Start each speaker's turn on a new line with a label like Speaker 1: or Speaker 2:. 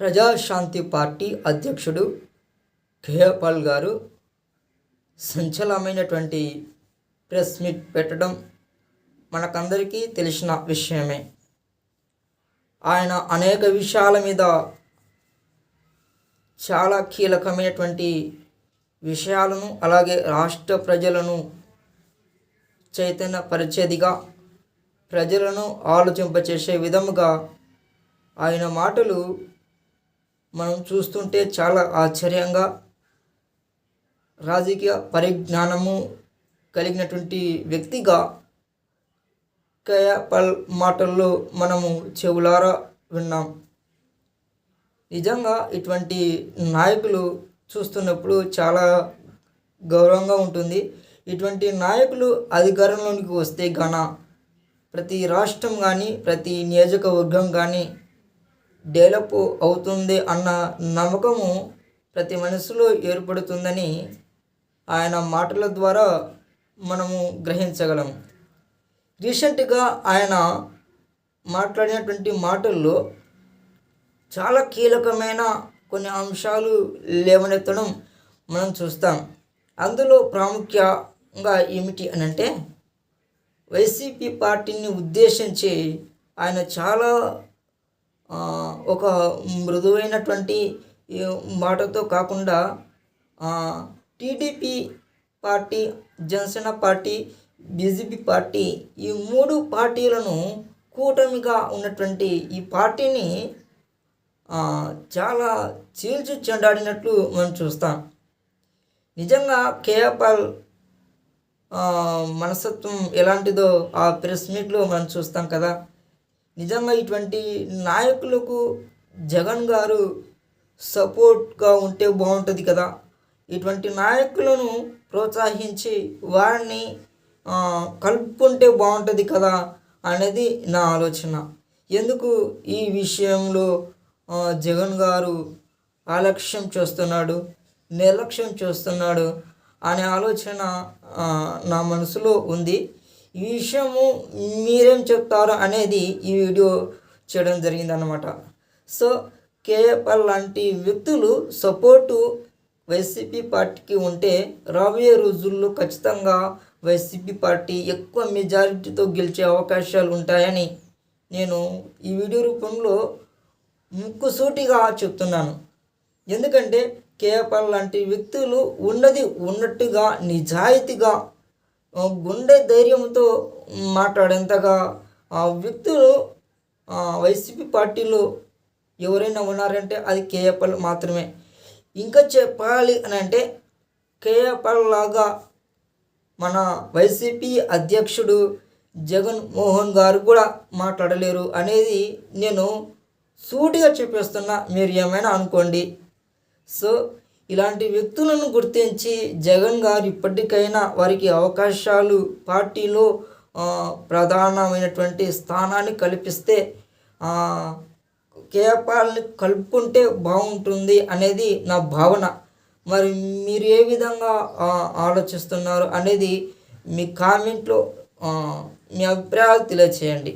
Speaker 1: Praja Shanti party అధ్యక్షుడు కేపాల్ గారు సంచలనమైనటువంటి press meet పెట్టడం మనకందరికీ తెలిసిన విషయమే. ఆయన అనేక విషయాల మీద చాలా కీలకమైనటువంటి విషయాలను అలాగే రాష్ట్ర ప్రజలను చైతన్యపరిచేదిగా ప్రజలను ఆలోచింపచేసే విధముగా ఆయన మాటలు మనం చూస్తుంటే చాలా ఆశ్చర్యంగా రాజకీయ పరిజ్ఞానము కలిగినటువంటి వ్యక్తిగా కేయపల్ మాటల్లో మనము చెవులారా విన్నాం. నిజంగా ఇటువంటి నాయకులు చూస్తున్నప్పుడు చాలా గౌరవంగా ఉంటుంది. ఇటువంటి నాయకులు అధికారంలోనికి వస్తే గాన ప్రతి రాష్ట్రం కానీ ప్రతి నియోజకవర్గం కానీ డెవలప్ అవుతుంది అన్న నమ్మకము ప్రతి మనసులో ఏర్పడుతుందని ఆయన మాటల ద్వారా మనము గ్రహించగలం. రీసెంట్గా ఆయన మాట్లాడినటువంటి మాటల్లో చాలా కీలకమైన కొన్ని అంశాలు లేవనెత్తడం మనం చూస్తాం. అందులో ప్రాముఖ్యంగా ఏమిటి అని అంటే వైసీపీ పార్టీని ఉద్దేశించి ఆయన చాలా ఒక మృదువైనటువంటి మాటతో కాకుండా TDP party Janasena party BJP party ఈ మూడు పార్టీలను కూటమిగా ఉన్నటువంటి ఈ పార్టీని చాలా చీల్చి చెండాడినట్లు మనం చూస్తాం. నిజంగా కేఎఫ్ఎల్ మనస్తత్వం ఎలాంటిదో ఆ ప్రెస్ మీట్లో మనం చూస్తాం కదా. నిజంగా ఇటువంటి నాయకులకు జగన్ గారు సపోర్ట్గా ఉంటే బాగుంటుంది కదా. ఇటువంటి నాయకులను ప్రోత్సహించి వారిని కలుపుకుంటే బాగుంటుంది కదా అనేది నా ఆలోచన. ఎందుకు ఈ విషయంలో జగన్ గారు ఆలక్ష్యం చేస్తున్నాడు నిర్లక్ష్యం చేస్తున్నాడు అనే ఆలోచన నా మనసులో ఉంది. ఈ విషయము మీరేం చెప్తారు అనేది ఈ వీడియో చేయడం జరిగిందన్నమాట. సో కేఎపల్ లాంటి వ్యక్తులు సపోర్టు వైసీపీ పార్టీకి ఉంటే రాబోయే రోజుల్లో ఖచ్చితంగా వైసీపీ పార్టీ ఎక్కువ మెజారిటీతో గెలిచే అవకాశాలు ఉంటాయని నేను ఈ వీడియో రూపంలో ముక్కుసూటిగా చెప్తున్నాను. ఎందుకంటే కేఎపల్ లాంటి వ్యక్తులు ఉన్నది ఉన్నట్టుగా నిజాయితీగా గుండె ధైర్యంతో మాట్లాడేంతగా ఆ వ్యక్తులు వైసీపీ పార్టీలో ఎవరైనా ఉన్నారంటే అది కేఏపల్ మాత్రమే. ఇంకా చెప్పాలి అని అంటే కేఎఫ్ఎల్ లాగా మన వైసీపీ అధ్యక్షుడు జగన్ మోహన్ గారు కూడా మాట్లాడలేరు అనేది నేను సూటిగా చెప్పేస్తున్నా. మీరు ఏమైనా అనుకోండి. సో ఇలాంటి వ్యక్తులను గుర్తించి జగన్ గారు ఇప్పటికైనా వారికి అవకాశాలు పార్టీలో ప్రధానమైనటువంటి స్థానాన్ని కల్పిస్తే కేపాల్ని కలుపుకుంటే బాగుంటుంది అనేది నా భావన. మరి మీరు ఏ విధంగా ఆలోచిస్తున్నారు అనేది మీ కామెంట్లో మీ అభిప్రాయాలు తెలియచేయండి.